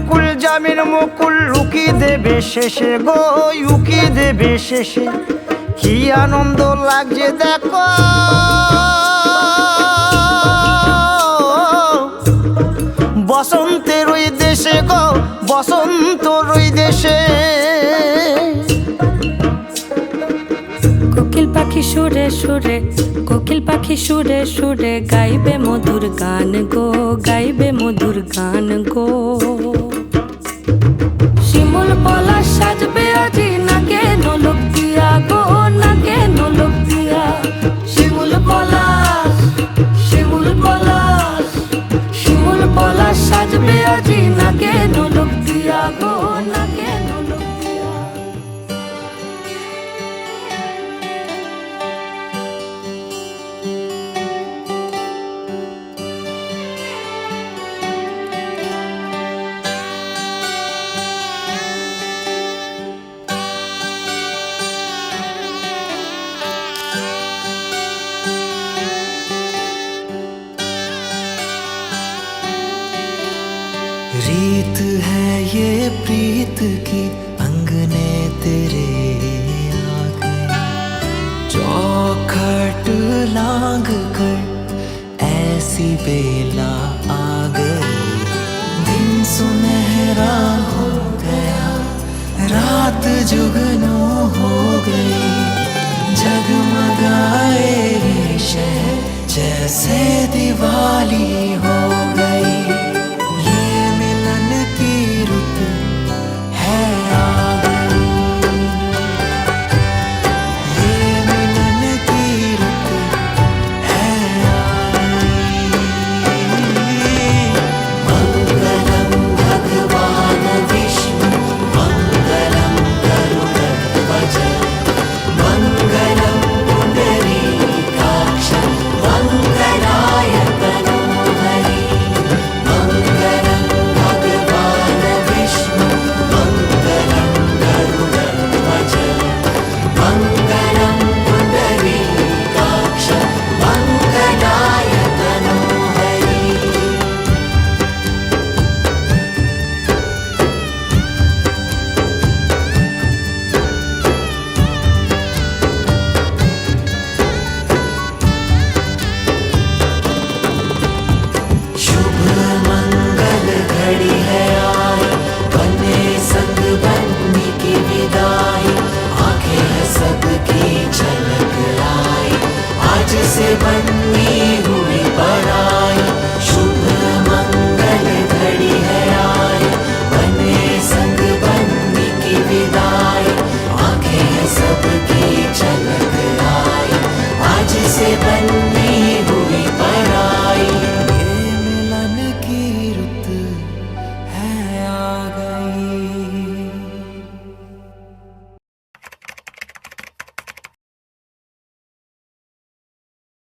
মুকুল জামের মুকুল লুকি দেবে শেষে গো, উকি দেবে শেষে। কি আনন্দ লাগছে দেখো। বসন্তের পাখি সুরে সুরে গাইবে মধুর গান গো, গাইবে মধুর গান গো। শিমুল পলা সাজবে আজি নাকে নলক দিয়া গো নাকে নলক দিয়া। শিমুল পলাশ শিমুল পলাশ শিমুল পলাশ সাজবে আজি নাকে নলক দিয়া গো। रीत है ये प्रीत की अंगने तेरे आ गई चौखट लांग कर ऐसी बेला आ गई। दिन सुनहरा हो गया, रात जुगनू हो गई। जगमगाए शहर, जैसे दिवाली हो